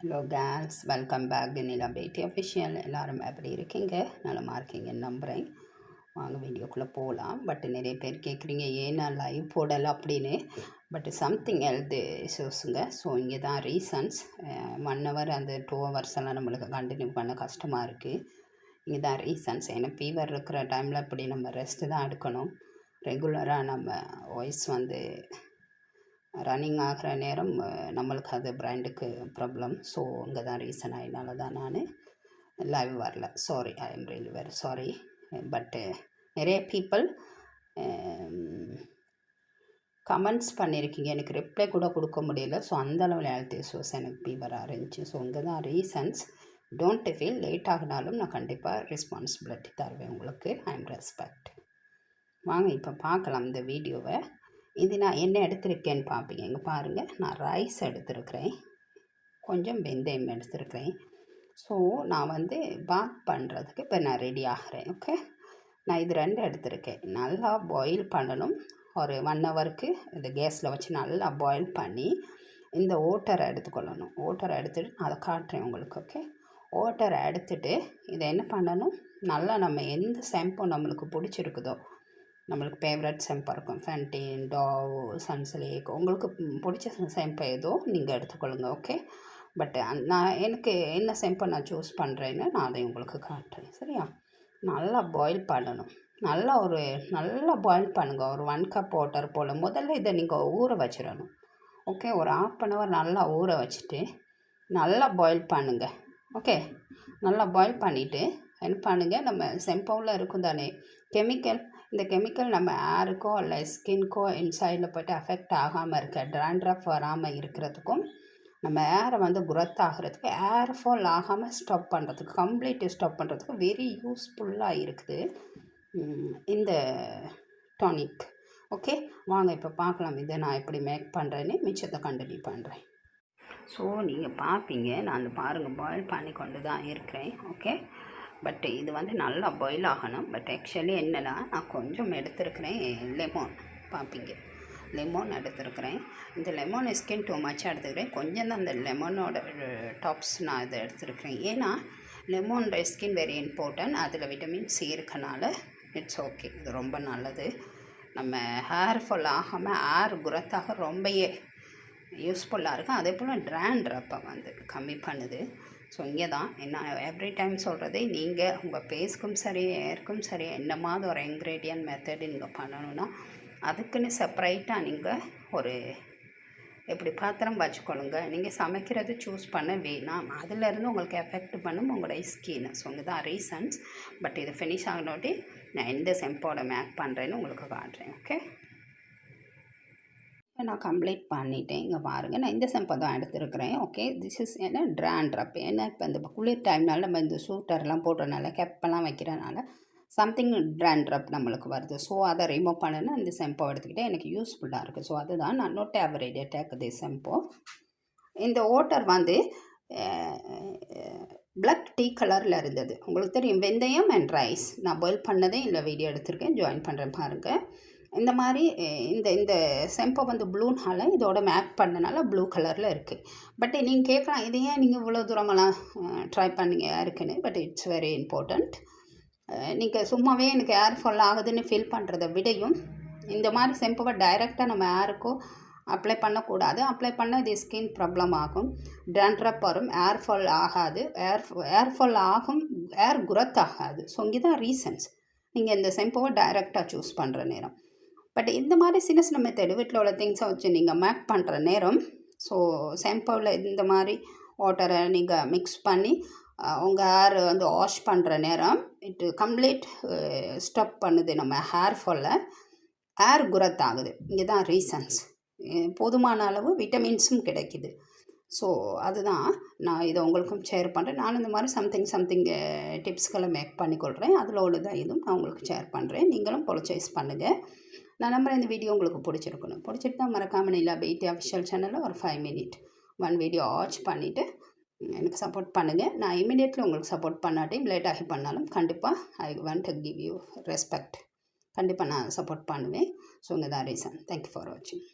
Hello girls welcome back Nila beauty official எல்லோரும் எப்படி இருக்கீங்க? நலமா இருக்கீங்கன்னு நம்புகிறேன் வாங்க வீடியோக்குள்ளே போகலாம் பட் நிறைய பேர் கேட்குறீங்க ஏன் நான் லைவ் போடலை அப்படின்னு? பட் சம்திங் ஹெல்த் இஷ்யூஸுங்க ஸோ இங்கே தான் ரீசன்ஸ் ஒன் ஹவர் அந்த டூ ஹவர்ஸ் எல்லாம் நம்மளுக்கு கண்டினியூ பண்ண கஷ்டமாக இருக்குது இங்கே தான் ரீசன்ஸ் ஏன்னா ஃபீவர் இருக்கிற டைமில் இப்படி நம்ம ரெஸ்ட்டு தான் எடுக்கணும். ரெகுலராக நம்ம வாய்ஸ் வந்து ரன்னிங் ஆகிற நேரம் நம்மளுக்கு அது பிராண்டுக்கு ப்ராப்ளம் ஸோ அங்கே தான் ரீசன் ஆகினால தான் நான் லைவ் வரல. Sorry I am really very sorry but நிறைய பீப்புள் கமெண்ட்ஸ் பண்ணியிருக்கீங்க எனக்கு ரிப்ளை கூட கொடுக்க முடியல. ஸோ அந்த அளவில் ஹெல்த் இஷ்யூஸ் எனக்கு ஃபீவராக இருந்துச்சு. ஸோ இங்கே தான் ரீசன்ஸ் டோன்ட் ஃபீல் லேட் ஆகினாலும் நான் கண்டிப்பாக ரெஸ்பான்சிபிலிட்டி தருவேன் உங்களுக்கு. ஐ எம் ரெஸ்பெக்ட் வாங்க இப்போ பார்க்கலாம் இந்த வீடியோவை இது நான் என்ன எடுத்திருக்கேன்னு பார்ப்பீங்க. இங்கே பாருங்கள் நான் ரைஸ் எடுத்திருக்கிறேன். கொஞ்சம் வெந்தயம் எடுத்திருக்கிறேன். ஸோ நான் வந்து பாத் பண்ணுறதுக்கு இப்போ நான் ரெடி ஆகிறேன். ஓகே நான் இது ரெண்டு எடுத்திருக்கேன். நல்லா பாயில் பண்ணணும். ஒரு ஒன் ஹவருக்கு இந்த கேஸில் வச்சு நல்லா பாயில் பண்ணி இந்த ஓட்டரை எடுத்துக்கொள்ளணும். ஓட்டரை எடுத்துகிட்டு நான் அதை காட்டுறேன் உங்களுக்கு. ஓகே ஓட்டரை எடுத்துகிட்டு இதை என்ன பண்ணணும்? நல்லா நம்ம எந்த ஷாம்பு நம்மளுக்கு பிடிச்சிருக்குதோ நம்மளுக்கு ஃபேவரட் ஷாம்பு இருக்கும். ஃபேன்டீன் டாவ் சன்சிலேக் உங்களுக்கு பிடிச்ச செம்பை ஏதோ நீங்கள் எடுத்துக்கொள்ளுங்க ஓகே பட் நான் எனக்கு என்ன செம்பை நான் சூஸ் பண்ணுறேன்னு நான் அதை உங்களுக்கு காட்டுறேன் சரியா? நல்லா பாயில் பண்ணணும். நல்லா ஒரு நல்லா பாயில் பண்ணுங்கள் ஒரு ஒன் கப் வாட்டர் போல் முதல்ல இதை நீங்கள் ஊற வச்சிடணும் ஓகே ஒரு ஆஃப் அன் ஹவர் நல்லா ஊற வச்சுட்டு நல்லா பாயில் பண்ணுங்கள் ஓகே நல்லா பாயில் பண்ணிவிட்டு என்ன பண்ணுங்கள் நம்ம செம்பவுல இருக்கும் தானே? கெமிக்கல் இந்த கெமிக்கல் நம்ம ஏருக்கோ இல்லை ஸ்கின்க்கோ இன்சைடில் போய்ட்டு அஃபெக்ட் ஆகாமல் இருக்க ட்ராண்ட்ரஃப் வராமல் இருக்கிறதுக்கும் நம்ம ஏரை வந்து குரத் ஆகிறதுக்கு ஏர் ஃபால் ஆகாமல் ஸ்டாப் பண்ணுறதுக்கு கம்ப்ளீட்டு ஸ்டாப் பண்ணுறதுக்கு வெரி யூஸ்ஃபுல்லாக இருக்குது. இந்த டானிக் ஓகே வாங்க இப்போ பார்க்கலாம். இதை நான் எப்படி மேக் பண்ணுறேன்னு மிச்சத்தை கண்டினியூ பண்ணுறேன் ஸோ நீங்கள் பார்ப்பீங்க. நான் பாருங்கள் பாயில் பண்ணி கொண்டு தான் இருக்கிறேன். ஓகே பட் இது வந்து நல்லா பாயில் ஆகணும். பட் ஆக்சுவலி என்னென்னா நான் கொஞ்சம் எடுத்துருக்கிறேன் லெமோன் பார்ப்பீங்க லெமோன் எடுத்துருக்கிறேன். இந்த லெமன் ஸ்கின் டூ மச்சாக எடுத்துக்கிறேன். கொஞ்சம் தான் அந்த லெமனோட டாப்ஸ் நான் இதை எடுத்துருக்கிறேன். ஏன்னா லெமோன் ஸ்கின் வெரி இம்பார்ட்டன்ட் அதில் விட்டமின் சி இருக்கனால இட்ஸ் ஓகே இது ரொம்ப நல்லது. நம்ம ஹேர் ஃபால் ஆகாமல் ஹேர் குரத்தாக ரொம்பயே யூஸ்ஃபுல்லாக இருக்கும். அதே போல் ட்ராண்ட்ரப்பை வந்து கம்மி பண்ணுது. ஸோ இங்கே தான் என்ன எவ்ரி டைம் சொல்கிறதே நீங்கள் உங்கள் பேஸ்க்கும் சரி ஏருக்கும் சரி என்ன மாதிரி ஒரு இன்க்ரீடியன்ட் மெத்தட் நீங்கள் பண்ணணுன்னா அதுக்குன்னு செப்பரேட்டாக நீங்கள் ஒரு எப்படி பாத்திரம் வச்சுக்கொள்ளுங்க. நீங்கள் சமைக்கிறது சூஸ் பண்ண வேணாம். அதிலேருந்து உங்களுக்கு எஃபெக்ட் பண்ணும் உங்களுடைய ஸ்கின் ஸோ இங்கே தான் ரீசன்ஸ் பட் இது ஃபினிஷ் ஆகினோட்டி நான் எந்த செம்போட மேக் பண்ணுறேன்னு உங்களுக்கு காட்டுறேன். ஓகே நான் கம்ப்ளீட் பண்ணிட்டேன். இங்கே பாருங்கள் நான் இந்த செம்பை தான் எடுத்துருக்கிறேன். ஓகே திஸ் இஸ் என்ன? ட்ராண்ட்ரப் ஏன்னா இப்போ இந்த குளிர் டைம்னால நம்ம இந்த சூட்டர்லாம் போடுறனால கெப்பெல்லாம் வைக்கிறனால சம்திங் ட்ராண்ட்ரப் நம்மளுக்கு வருது. ஸோ அதை ரிமூவ் பண்ணனா இந்த செம்போ எடுத்துக்கிட்டே எனக்கு யூஸ்ஃபுல்லாக இருக்குது ஸோ அதுதான் நான் நோட் ஆவரேஜ் டேக் தி செம்போ இந்த ஓட்டர் வந்து பிளக் டீ கலரில் இருந்தது. உங்களுக்கு தெரியும் வெந்தயம் அண்ட் ரைஸ் நான் பாயில் பண்ணதே இல்லை வீடியோ எடுத்திருக்கேன். ஜாயின் பண்ணுறேன் பாருங்கள் இந்த மாதிரி இந்த இந்த செம்பை வந்து ப்ளூனால இதோட மேக் பண்ணனால ப்ளூ கலரில் இருக்குது பட் நீங்கள் கேட்கலாம் இது ஏன் நீங்கள் இவ்வளோ தூரமெல்லாம் ட்ரை பண்ணீங்க யாருக்குன்னு பட் இட்ஸ் வெரி இம்பார்ட்டண்ட் நீங்கள் சும்மாவே எனக்கு ஏர் ஃபால் ஆகுதுன்னு ஃபீல் பண்ணுறத விடையும் இந்த மாதிரி செம்பவை டைரெக்டாக நம்ம யாருக்கோ அப்ளை பண்ணக்கூடாது. அப்ளை பண்ணால் இது ஸ்கின் ப்ராப்ளம் ஆகும். ட்ராண்ட்ரப் வரும் ஏர் ஃபால் ஆகாது. ஏர் ஏர் ஃபால் ஆகும் ஏர் குரத் ஆகாது. ஸோ இங்கே தான் ரீசன்ஸ் நீங்கள் இந்த செம்பவை டைரெக்டாக சூஸ் பண்ணுற நேரம். பட் இந்த மாதிரி சின்ன சின்ன மெத்தடு வீட்டில் உள்ள திங்ஸை வச்சு நீங்கள் மேக் பண்ணுற நேரம் ஸோ ஷாம்புவில் இந்த மாதிரி வாட்டரை நீங்கள் மிக்ஸ் பண்ணி உங்கள் ஹேர் வந்து வாஷ் பண்ணுற நேரம் இட் கம்ப்ளீட் ஸ்டப் பண்ணுது நம்ம ஹேர் ஃபாலில் ஹேர் குரத் ஆகுது. இங்கே தான் ரீசன்ஸ் போதுமான அளவு விட்டமின்ஸும் கிடைக்கிது. ஸோ அதுதான் நான் இதை உங்களுக்கும் ஷேர் பண்ணுறேன் நான் இந்த மாதிரி சம்திங் சம்திங் டிப்ஸ்களை மேக் பண்ணிக்கொள்கிறேன் அதில் உள்ளதான் இதுவும் நான் உங்களுக்கு ஷேர் பண்ணுறேன் நீங்களும் பொலச்சைஸ் பண்ணுங்கள் நான் நம்புகிறேன் இந்த வீடியோ உங்களுக்கு பிடிச்சிருக்கணும். பிடிச்சிட்டு தான் மறக்காமல் இல்லை பெய்டி அஃபிஷியல் சேனலில் ஒரு five minute one video watch பண்ணிவிட்டு எனக்கு சப்போர்ட் பண்ணுங்கள் நான் இமீடியட்லி உங்களுக்கு சப்போர்ட் பண்ணாட்டையும் லேட்டாகி பண்ணாலும் கண்டிப்பாக I want to give you respect கண்டிப்பாக நான் சப்போர்ட் பண்ணுவேன். ஸோ உங்கள் தான் ரீசன் தேங்க்யூ ஃபார் வாட்சிங்